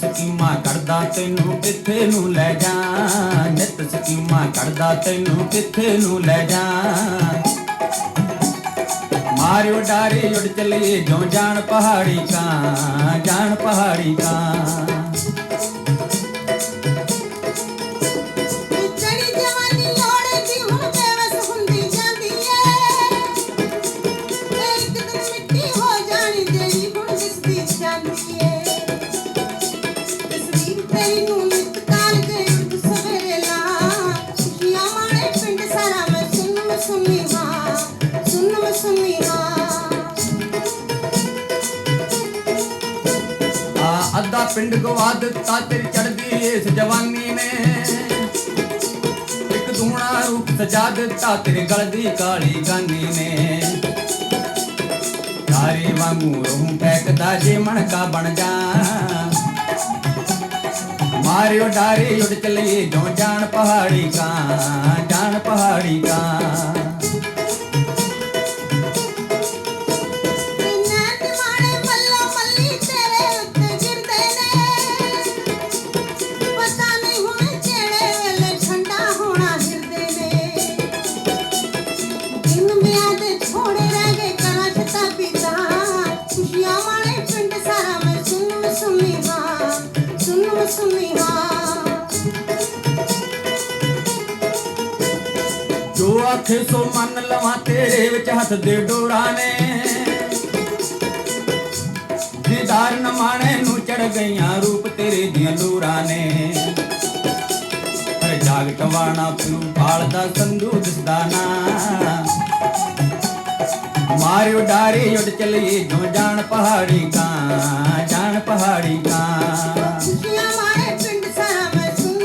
ਸਕੀਮਾਂ ਕਰਦਾ ਤੈਨੂੰ ਕਿੱਥੇ ਨੂੰ ਲੈ ਜਾ। ਨਿਤ ਸਕੀਮਾਂ ਕਰਦਾ ਤੈਨੂੰ ਕਿੱਥੇ ਨੂੰ ਲੈ ਜਾ। ਮਾਰਿਓ ਡਾਰੇ ਉੱਡ ਚਲੇ ਜੋ ਜਾਣ ਪਹਾੜੀ ਕਾਂ ਜਾਣ ਪਹਾੜੀ ਕਾਂ ਅੱਧਾ ਪਿੰਡ ਗਵਾ ਦਿੱਤਾ ਤੇਰੀ ਚੜਦੀ ਏਸ ਜਵਾਨੀ ਨੇ। ਇੱਕ ਦੂਣਾ ਰੂਪ ਸਜਾ ਦਿੱਤਾ ਤੇਰੇ ਗਲ ਦੀ ਕਾਲੀ ਗਾਨੀ ਨੇ। ਤਾਰੇ ਵਾਂਗੂ ਰਹੂੰ ਫੈਕਦਾ ਜੇ ਮਣਕਾ ਬਣ ਜਾ। ਮਾਰਿਓ ਡਾਰੀ ਉੱਡ ਚਲੀਏ ਜੋ ਜਾਣ ਪਹਾੜੀ ਕਾਂ ਜਾਣ ਪਹਾੜੀ ਜੋ ਆਖੇ ਸੋ ਮੰਨ ਲਵਾਂ ਤੇਰੇ ਵਿੱਚ ਹੱਥ ਦੇ ਡੋਰਾ ਨੇ। ਦੀਦਾਰ ਨ ਮਾਣੇ ਨੂੰ ਚੜ ਗਈਆਂ ਰੂਪ ਤੇਰੇ ਦੀਆਂ ਨੂਰਾਂ ਨੇ। ਜਾਗ ਟਵਾਣਾ ਤੂੰ ਦਾ ਸੰਧੂ ਦਿਸਦਾ ਮਾਰਿਓ ਡਾਰੀ ਉੱਡ ਚਲੀਏ ਜੋ ਜਾਣ ਪਹਾੜੀ ਕਾਂ, ਜਾਣ ਪਹਾੜੀ ਕਾਂ। ਮਾਰੇ ਪਿੰਡ ਸਾਰਾ ਮੈਂ ਸੁਣ